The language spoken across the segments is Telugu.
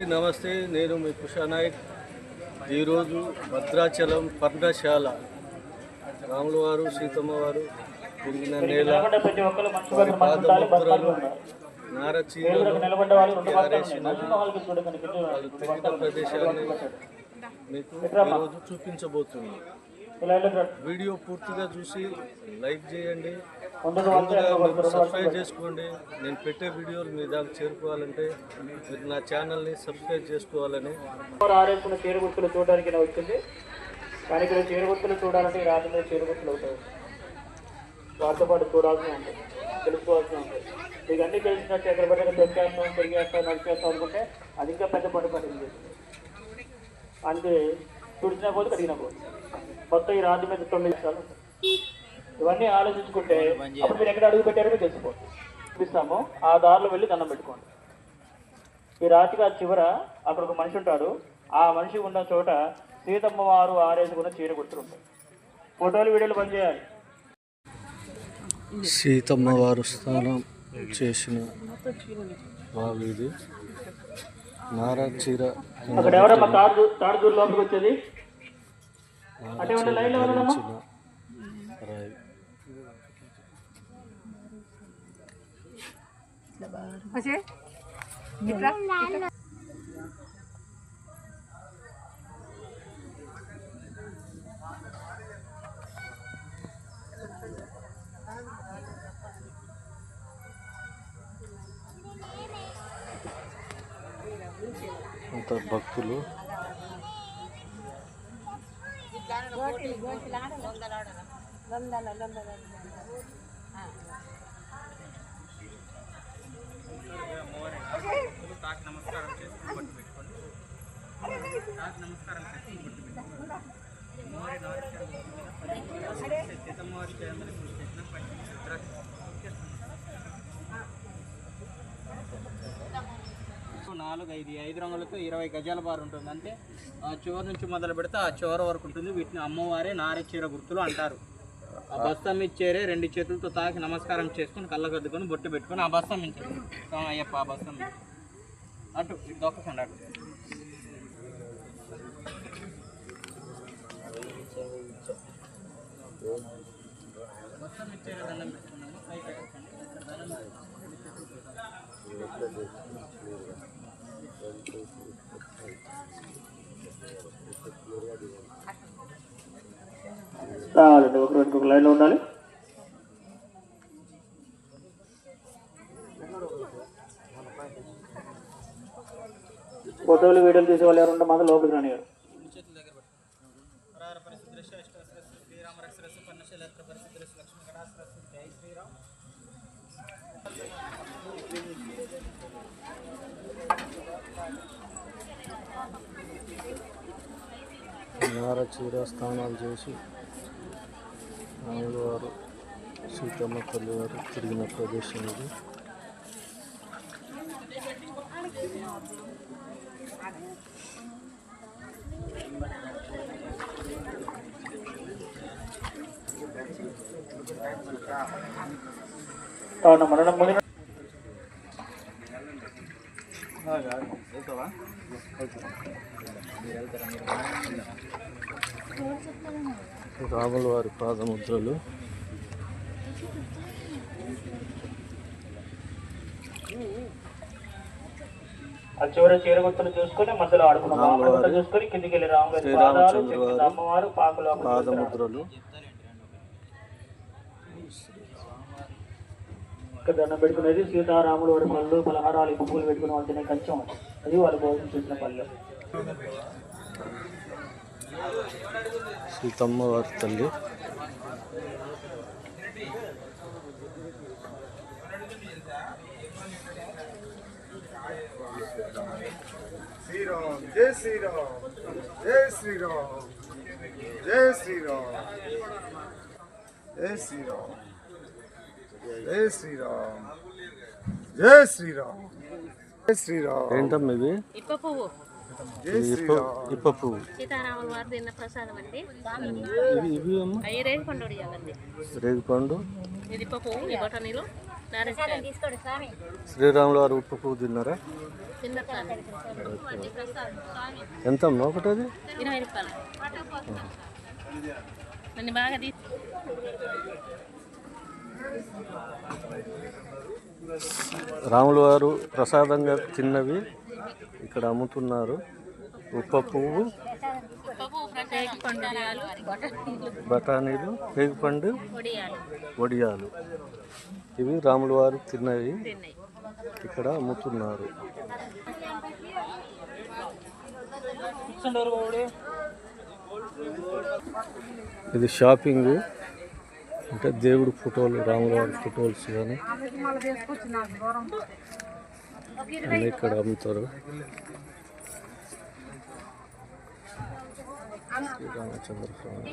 నమస్తే నేను మీ కుషానాయక్ ఈరోజు భద్రాచలం పర్ణశాల రాముల వారు సీతమ్మ వారు తిరిగిన నేల నిలబడ్డ పాదముద్రలు నారచీరలు వాళ్ళు తిరిగిన ప్రదేశాన్ని మీకు ఈరోజు చూపించబోతున్నాను వీడియో పూర్తిగా చూసి లైక్ చేయండి. సబ్స్క్రైబ్ చేసుకోండి. నేను పెట్టే వీడియోలు మీ దాకా చేరుకోవాలంటే మీరు నా ఛానల్ని సబ్స్క్రైబ్ చేసుకోవాలని. ఎవరు ఆరేసుకున్న చీరగుర్తులు చూడడానికి వచ్చింది. కానీ ఇక్కడ చీరగుర్తులు చూడాలంటే రాత్రి చీరగుర్తులు అవుతాయి. వాటితో పాటు చూడాల్సి ఉంటుంది. తెలుసుకోవాల్సి ఉంటుంది. మీకు అన్ని తెలిసినట్టు ఎక్కడ పడిన తొక్కేస్తాం తిరిగేస్తాం నడిచేస్తాం అనుకుంటే అది ఇంకా పెద్ద పడింది అంటే తుడిచిన పోదు కడిగిన పోదు. మొత్తం ఈ రాత్రి మీద తొమ్మిది ఉంటాయి. ఇవన్నీ ఆలోచించుకుంటే అప్పుడు మీరు ఎక్కడ అడుగు పెట్టారో మీకు తెలిసిపోతుంది. చూపిస్తాము. ఆ దారిలో వెళ్ళి దండం పెట్టుకోండి. ఈ రాతిగా చివర అక్కడ ఒక మనిషి ఉంటాడు. ఆ మనిషి ఉన్న చోట సీతమ్మ వారు ఆరేసుకున్న చీర గుర్తులు ఉంటాయి. ఫోటోలు వీడియోలు బంద్ చేయాలి. సీతమ్మ వారు స్నానం చేసిన బావి ఇది. నారా చీర అక్కడ ఎవరమ్మా తాడు తాడుదూరు లోపలికి వచ్చేది? అటే ఉండే లైన్లో ఎవరమ్మా ధరించిన నాలుగు ఐదు ఐదు రంగులతో ఇరవై గజాల బారు ఉంటుంది. అంటే ఆ చివరి నుంచి మొదలు పెడితే ఆ చివరి వరకు ఉంటుంది. వీటిని అమ్మవారే నారెచ్చీర గుర్తులు అంటారు. ఆ బస్తం మీద చేరే రెండు చేతులతో తాకి నమస్కారం చేసుకొని కళ్ళగద్దుకొని బొట్టు పెట్టుకొని ఆ బస్తం ఇచ్చారు. అయ్యప్ప ఆ బస్తం. అటు ఇటు అటు బస్తా మీద చేరే దండం పెట్టుకున్నాము పైకి ఎక్కకండి. దండం పెట్టుకోండి. రావాలండి ఒక రోజుకి ఒక లైన్లో ఉండాలి. ఫోటోలు వీడియోలు తీసే వాళ్ళు ఎవరు ఉంటే మాత్రం లోపలికి రానివారు నార చీర స్నానాలు చేసి రాముల సీతమ్మ తల్లి వారు తిరిగిన ప్రదేశం ఇది. కావున మరణం రాముల వారి పాదముద్రలు. ఆ చివరి చీర గుర్తులు చూసుకొని మధ్యలో ఆడుకున్నాం చూసుకొని కిందికి వెళ్ళి రామగారి పాదాలు అమ్మవారు పాకలో పాదముద్రలు. ఇక్కడ దండం పెట్టుకునేది సీతారాములు వారి పళ్ళు పలహారాలు పువ్వులు పెట్టుకుని వాళ్ళు తినే కంచం అది వాళ్ళు భోజనం చేసిన పళ్ళు. సీతమ్మ వారి తల్లి. శ్రీరామ్ జై శ్రీరామ్ జై శ్రీరామ్ జై శ్రీరామ్ జై శ్రీరామ్ జై శ్రీరామ్ జై శ్రీరామ్. శ్రీరామ్. ఏంటమ్మా ఇవి ఇప్ప పువ్వు. ఇప్ప సీతారాముల వారు తిన్న ప్రసాదం అండి. ఇవి ఇవి అమ్మ? అవి రేగి పండు ఇవ్వాలండి రేగిపండు. ఇది ఇప్ప పువ్వు ఈ బఠానీలు. నారాయణ శ్రీరాములు వారు ఉప్పు పువ్వు తిన్నారా? ఎంత అమ్మా ఒకటి అది ఇరవై రూపాయలు. నన్ను బాగా రాములు వారు ప్రసాదంగా తిన్నవి ఇక్కడ అమ్ముతున్నారు. ఉప్ప పువ్వు బఠానీలు పేగుపండు వడియాలు. ఇవి రాములు వారు తిన్నవి ఇక్కడ అమ్ముతున్నారు. ఇది షాపింగ్. అంటే దేవుడు ఫోటోలు రాముల వారి ఫోటోలు కానీ అన్నీ ఇక్కడ అమ్ముతారు. శ్రీరామచంద్ర స్వామి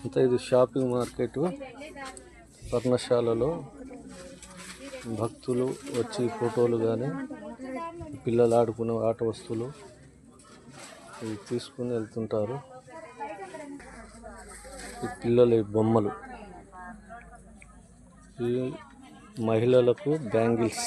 అంతా ఇది షాపింగ్ మార్కెట్. పర్ణశాలలో భక్తులు వచ్చి ఫోటోలు కానీ పిల్లలు ఆడుకునే ఆట వస్తువులు ఇవి తీసుకుని వెళ్తుంటారు. ఈ పిల్లల బొమ్మలు. ఈ మహిళలకు బ్యాంగిల్స్.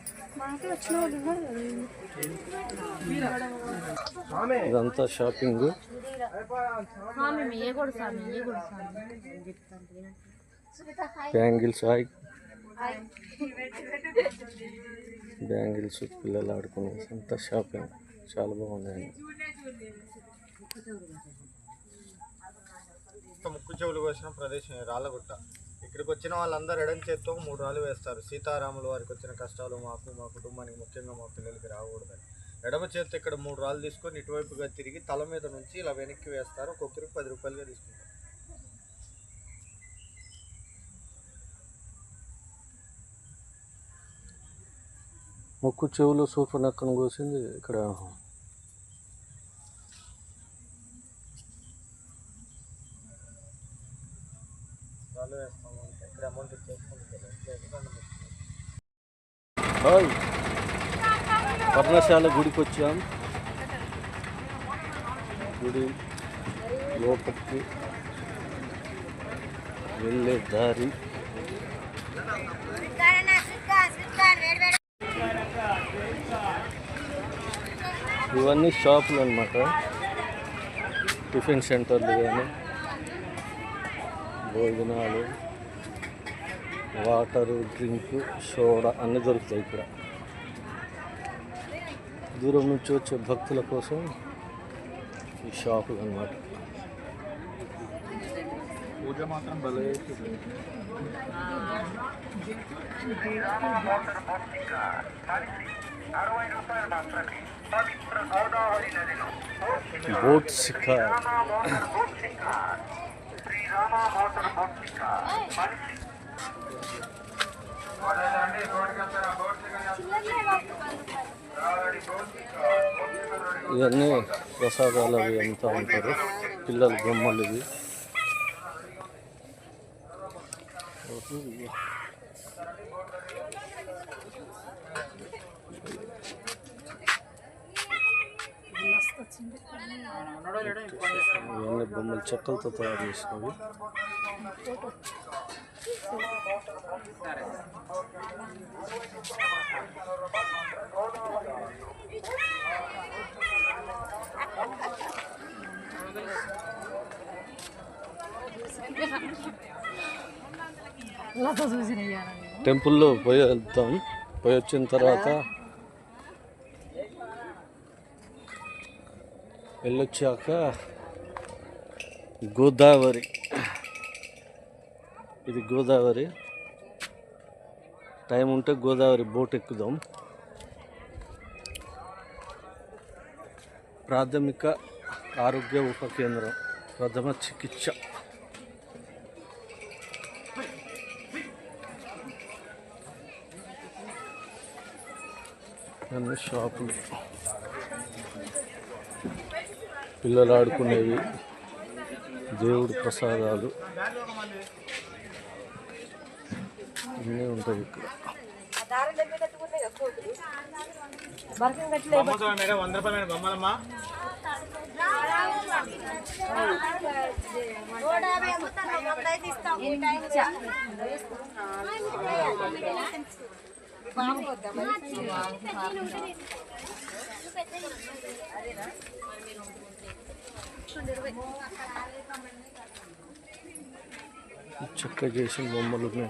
కూడా స్వామి బ్యాంగిల్స్ హాయ్. బ్యాంగిల్స్ పిల్లలు ఆడుకునే అంతా షాపింగ్. చాలా బాగున్నాయి ముక్కు చెవులు కోసిన ప్రదేశం రాళ్ళగుట్ట. ఇక్కడికి వచ్చిన వాళ్ళందరూ ఎడం చేత్తో మూడు రాళ్ళు వేస్తారు. సీతారాముల వారికి వచ్చిన కష్టాలు మాకు మా కుటుంబానికి ముఖ్యంగా మా పిల్లలకి రాకూడదని. ఎడమ చేత్తో ఇక్కడ మూడు రాళ్ళు తీసుకొని ఇటువైపుగా తిరిగి తల మీద నుంచి ఇలా వెనక్కి వేస్తారు. ఒక్కొక్కరికి పది రూపాయలుగా తీసుకుంటారు. ముక్కు చెవులు సూపర్ నక్కను కోసింది ఇక్కడ రాళ్ళు వేస్తాము అంటే ఇక్కడ అమౌంట్ ఇచ్చేసుకుంటారు హాయ్. పర్ణశాల గుడికి వచ్చాం. గుడి లోపలికి వెళ్ళే దారి. ఇవన్నీ షాపులు అన్నమాట. టిఫిన్ సెంటర్లు కానీ భోజనాలు. వాటరు డ్రింక్ సోడా అన్నీ దొరుకుతాయి ఇక్కడ. దూరం నుంచి వచ్చే భక్తుల కోసం ఈ షాపులు అన్నమాట. పూజ మాత్రం భలే బోట్ షికార్ ఇవన్నీ ప్రసాదాలు అవి అమ్ముతూ ఉంటారు. పిల్లల బొమ్మలు ఇవి. ఇవన్నీ బొమ్మలు చెక్కలతో తయారు చేసినవి. టెంపుల్లో పోయి వెళ్తాం. పోయి వచ్చిన తర్వాత వెళ్ళొచ్చాక గోదావరి ఇది గోదావరి. టైం ఉంటే గోదావరి బోట్ ఎక్కుదాం. ప్రాథమిక ఆరోగ్య ఉప కేంద్రం ప్రథమ చికిత్స. అన్ని షాపులు. పిల్లలు ఆడుకునేవి దేవుడి ప్రసాదాలు. అన్నీ ఉంటాయి ఇక్కడ. వంద రూపాయలు బొమ్మలమ్మా చెక్క చేసిన బొమ్మలు ఉన్నాయి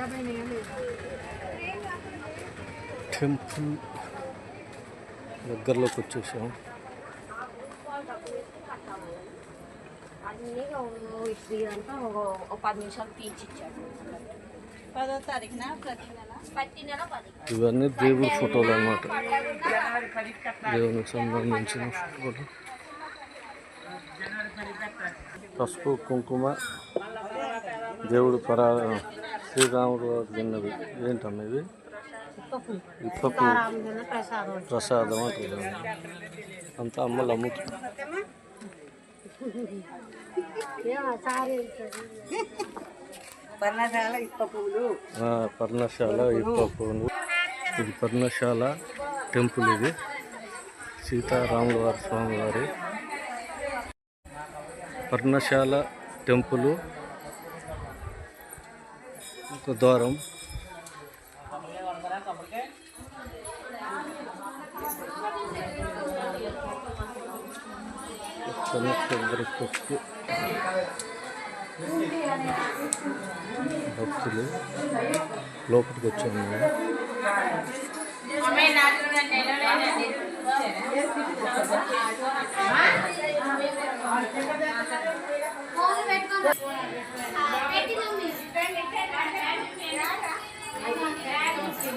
ప్రతి నెల పది ఇవన్నీ దేవుడి ఫోటోలు అన్నమాట. దేవునికి సంబంధించిన ఫోటోలు. పసుపు కుంకుమ దేవుడు పరా శ్రీరాముడు తిన్నవి ఏంటమ్మా ఇప్పపు ప్రసాదం అంటారు అంతా అమ్మలు అమ్ముతున్నారు పర్ణశాల ఇప్ప పువ్వులు ఆ, పర్ణశాల ఇప్ప పువ్వులు ఇది పర్ణశాల టెంపుల్ ఇది. సీతారాముల వారి స్వామి వారి పర్ణశాల టెంపుల్ ఒక ద్వారం కొబ్బరి భక్తులు. లోపలికి వచ్చాము పెట్టుకో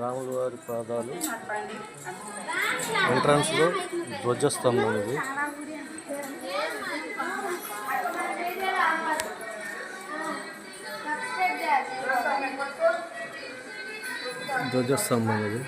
రాముల వారి పాదాలు ఎంట్రన్స్లో ధ్వజస్తంభం ఇది. ధ్వజస్తంభం ఇది.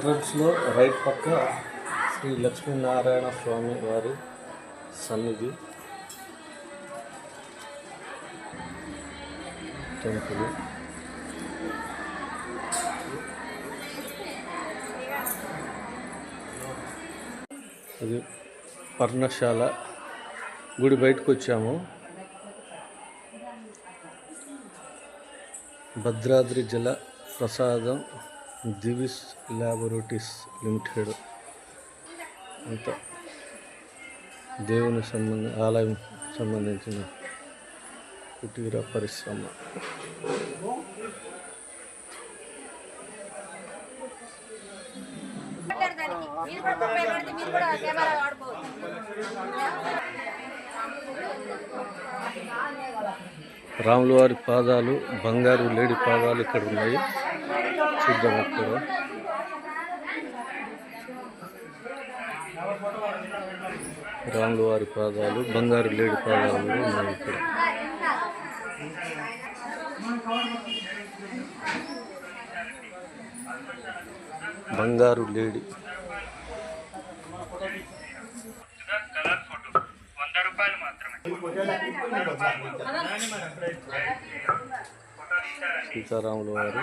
ఎంట్రన్స్లో రైట్ పక్క శ్రీ లక్ష్మీనారాయణ స్వామి వారి సన్నిధి టెంపుల్. ఇది పర్ణశాల. గుడి బయటకు వచ్చాము. భద్రాద్రి జల ప్రసాదం దివిస్ ల్యాబొరేటరీస్ లిమిటెడ్ అంత దేవుని సంబంధ ఆలయం సంబంధించిన కుటీర పరిశ్రమ. రాములవారి వారి పాదాలు బంగారు లేడి పాదాలు ఇక్కడ ఉన్నాయి చూద్దాం ఇక్కడ రాముల వారి పాదాలు బంగారు లేడి పాదాలు ఉన్నాయి ఇక్కడ. బంగారు లేడి. సీతారాములు వారు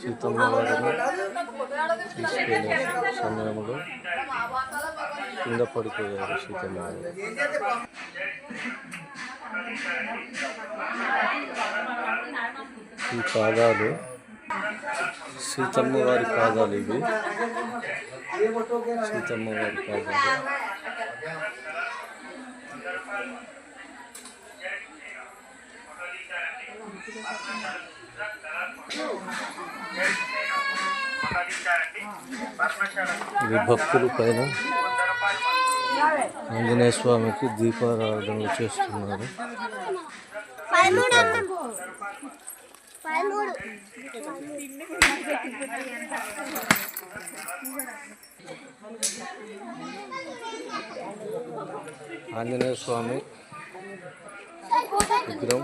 సీతమ్మ వారిని తీసుకెళ్ళే సమయంలో కింద పడిపోయారు సీతమ్మ ఈ పాదాలు సీతమ్మ వారి పాదాలు ఇవి. సీతమ్మ వారి పాదాలు. ఇది భక్తులు పైన ఆంజనేయ స్వామికి దీపారాధనలు చేస్తున్నారు. ఆంజనేయ స్వామి విగ్రహం.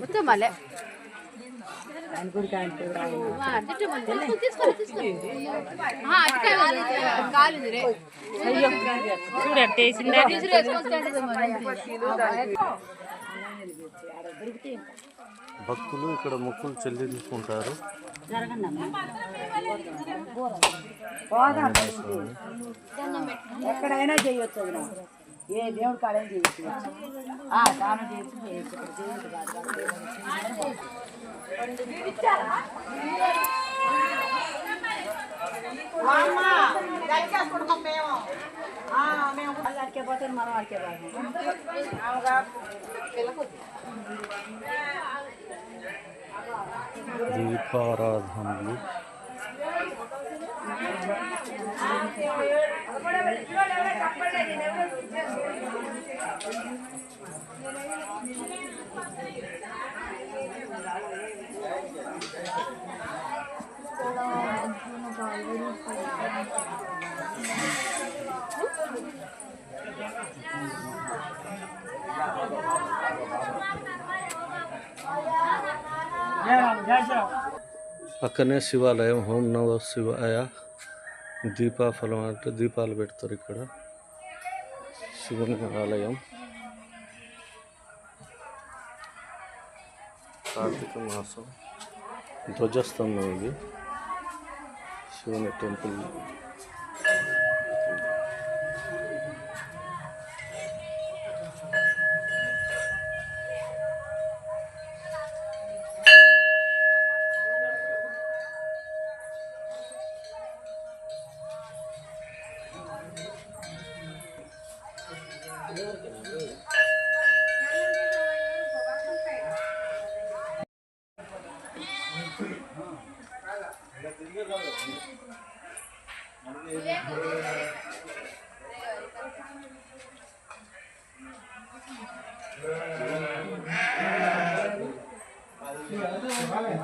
మొత్తం మళ్ళీ భక్తులు ఇక్కడ మొక్కులు చెల్లించుకుంటారు. ఎక్కడైనా చేయొచ్చు. ఏ దేవుడి కాడైనా చేయొచ్చు ఆ, దానం చేయొచ్చు చేయొచ్చు ఇక్కడ చేయొచ్చు కాదు మేము వాళ్ళు అడికే పోతే మనం అడికే దీపారాధనలు పక్కనే శివాలయం ఓం నమ శివాయ దీపాఫలం అంటే దీపాలు పెడతారు ఇక్కడ శివుని ఆలయం కార్తీక మాసం ధ్వజస్తంభం ఇది. శివుని temple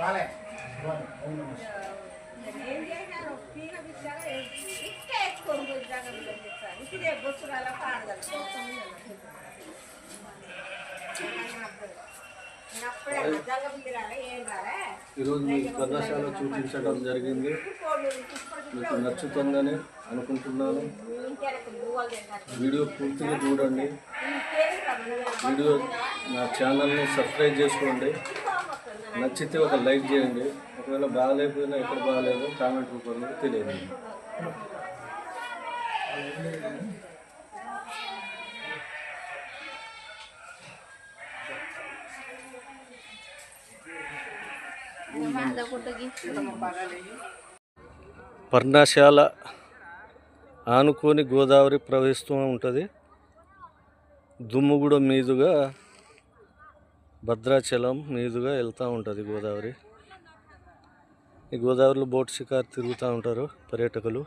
Vale, bueno, que es con ya no me lo. Y si debo subir la parda, lo puedo. ఈరోజు మీ కళాశాల చూపించడం జరిగింది. మీకు నచ్చుతుందని అనుకుంటున్నాను. వీడియో పూర్తిగా చూడండి. వీడియో నా ఛానల్ని సబ్స్క్రైబ్ చేసుకోండి. నచ్చితే ఒక లైక్ చేయండి. ఒకవేళ బాగాలేకపోయినా ఎక్కడ బాగాలేదో కామెంట్ రూపంలో తెలియదు పర్ణశాల ఆనుకొని గోదావరి ప్రవహిస్తూ ఉంటుంది. దుమ్ముగూడ మీదుగా భద్రాచలం మీదుగా వెళ్తూ ఉంటుంది గోదావరి. ఈ గోదావరిలో బోట్ షికార్ తిరుగుతూ ఉంటారు పర్యాటకులు.